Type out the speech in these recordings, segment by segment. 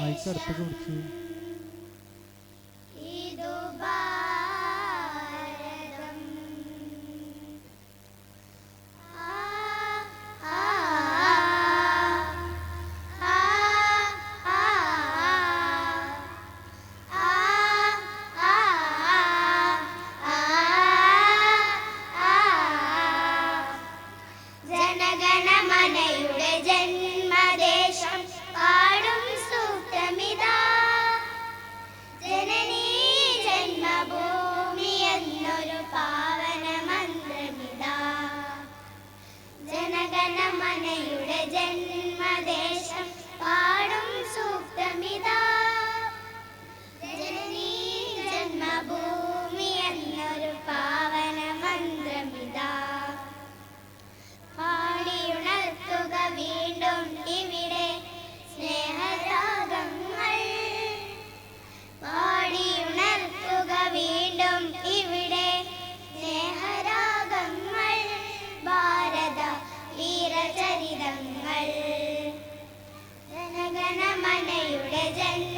I got a bigger one too. കരുണയുടെ ജന്മ അങ്കനമനയുടെ ജന്മ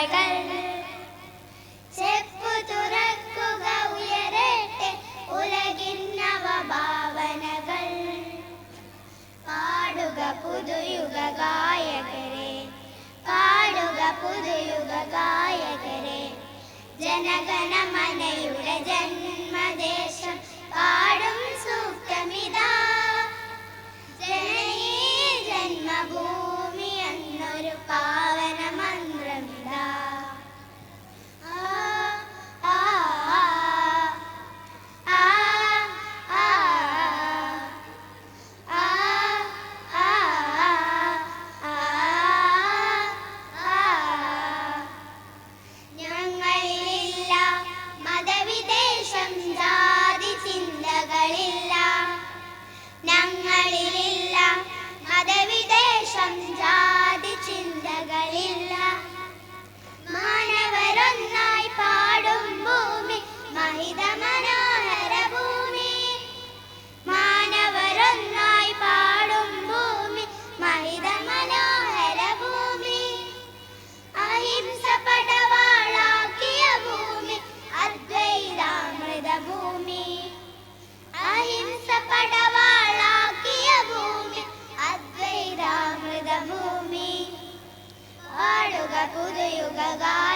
കൃപകൾ ചെപ്പു തുറക്കുക ഉയരട്ടെ ഉലകിൻ നവഭാവനകൾ പാടുക പുതുയുഗ ഗായകരെ പാടുക പുതുയുഗ ഗായകരെ. ജനഗണമനയുടെ ജന്മദേശം പാടുക Bye. together.